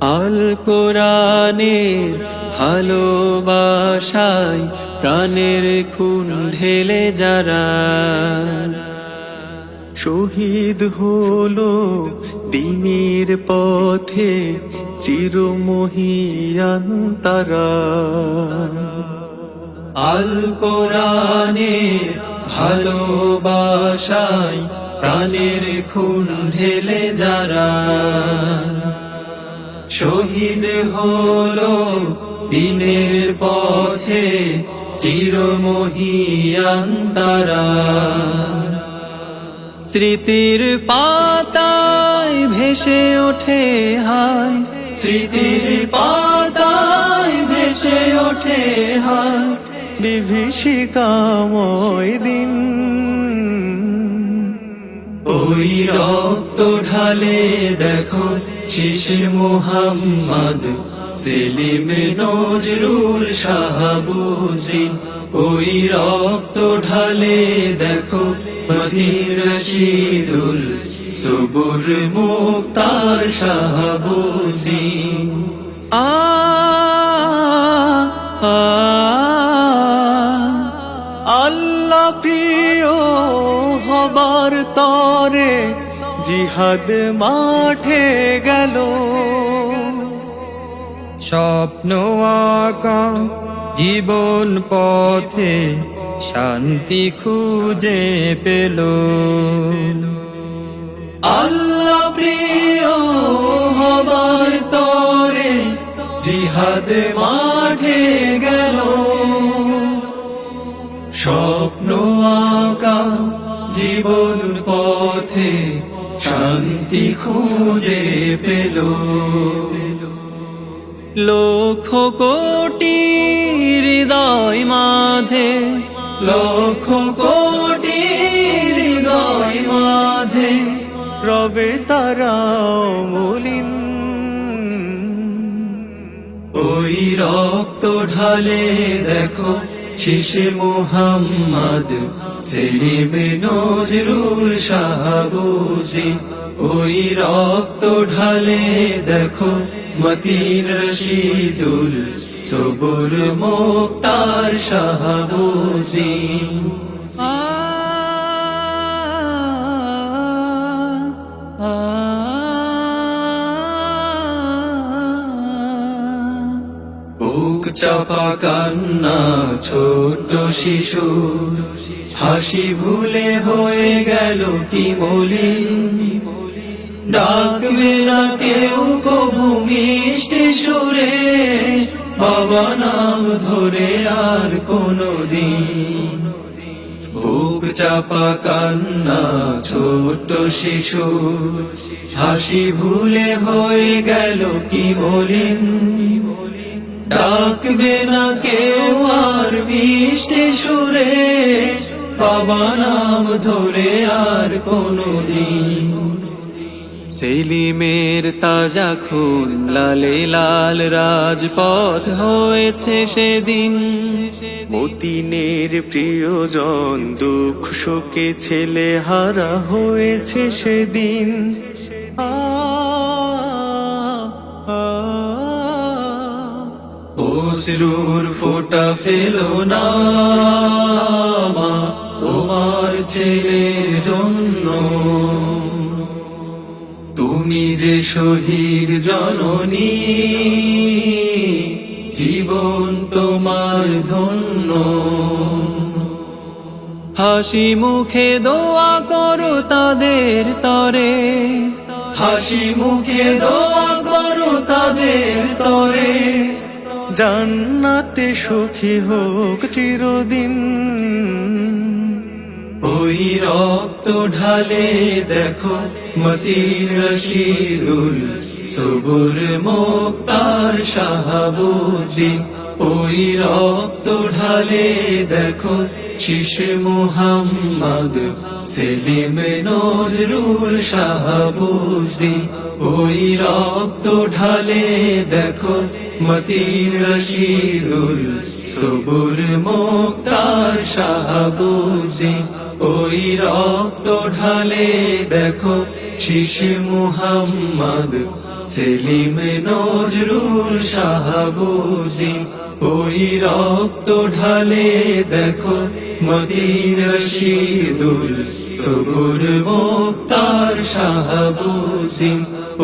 আল কোরআনের ভালোবাসায় প্রাণের খুন ঢেলে যারা। শহীদ হলো দিনের পথে চিরমহিয়ান তারা। আল কোরআনের ভালোবাসায় প্রাণের খুন ঢেলে যারা। শহীদ হলো দিনের পথে চিরমহিয়ান তারা। স্মৃতির পাতায় ভেসে ওঠে, হায়। স্মৃতির পাতায় ভেসে ওঠে, হায়। বিভীষিকাময় দিন। ওই রক্ত ঢালে দেখো শিশির মোহাম্মদ সেলিম নজরুল শাহাবুদ্দিন, ওই রক্ত ঢালে দেখো মদিন রশিদুল সবুর মুক্তার শাহাবুদ্দিন। আ। আল্লাহ প্রিয় হবার তরে জিহাদ মাঠে গেল। স্বপ্ন আঁকা জীবন পথে শান্তি খুঁজে পেল। আল্লাহ প্রিয় হবার তরে জিহাদ মাঠে গেল। স্বপ্ন আঁকা জীবন পথে শান্তি খুঁজে পেল। লক্ষ কোটি হৃদয় মাঝে, লক্ষ কোটি হৃদয় মাঝে, রবে তারা মলিন ওই রক্ত ঢালে দেখো শিশে মোহাম্মদ। সেলিম নজরুল শাহাবুদ্দিন ওই রক্ত ঢালে দেখো মতিন রশিদুল সবুর মুক্তার শাহাবুদ্দিন। বুক চাপা কান্না ছোট শিশু। হাসি ভুলে হয়ে গেল কি মলি ডাকবে না কেউ কবু মিষ্টি সুরে। বাবা নাম ধরে আর কোনো দিন বুক চাপা কান্না ছোট শিশু। হাসি ভুলে হয়ে গেল কি মলিন। ডাকবে না কেউ আর মিষ্টি সুরে, বাবা নাম ধরে আর কোনো দিন সেলিমের তাজা খুন, লালে লাল রাজপথ হয়েছে সেদিন। মতিনের প্রিয়জন, দুঃখ শোকে ছেলে হারা হয়েছে সেদিন। আ অশ্রুর ফোটা ফেলো না তোমার ছেলের জন্য। তুমি যে শহীদ জননী, জীবন তোমার ধন্য। হাসি মুখে দোয়া করো তাদের তরে। হাসি মুখে দোয়া করো তাদের তরে। জান্নাতে সুখী হোক চিরদিন। ওই রক্ত ঢালে দেখো মতির রশিদুল, সবুর মুক্তার শাহাবুদ্দিন। ওই রক্ত ঢালে দেখো শিশ মুহাম্মদ, সেলিম নজরুল শাহাবুদ্দিন। ওই রক্ত ঢালে দেখো মতির রশিদুল, সবুর মুক্তার শাহাবুদ্দিন। ওই রক্ত ঢালে দেখো শিশি মুহাম্মদ সেলিম নজরুল শাহাবুদ্দিন, ওই রক্ত ঢালে দেখো মদির রশিদুল, সবুর মুক্তার শাহাবুদ্দিন,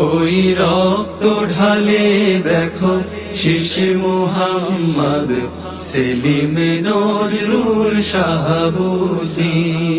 ওই রক্ত ঢালে দেখো শিশ মুহাম্মদ সেলিম নজরুল শাহাবুদ্দিন।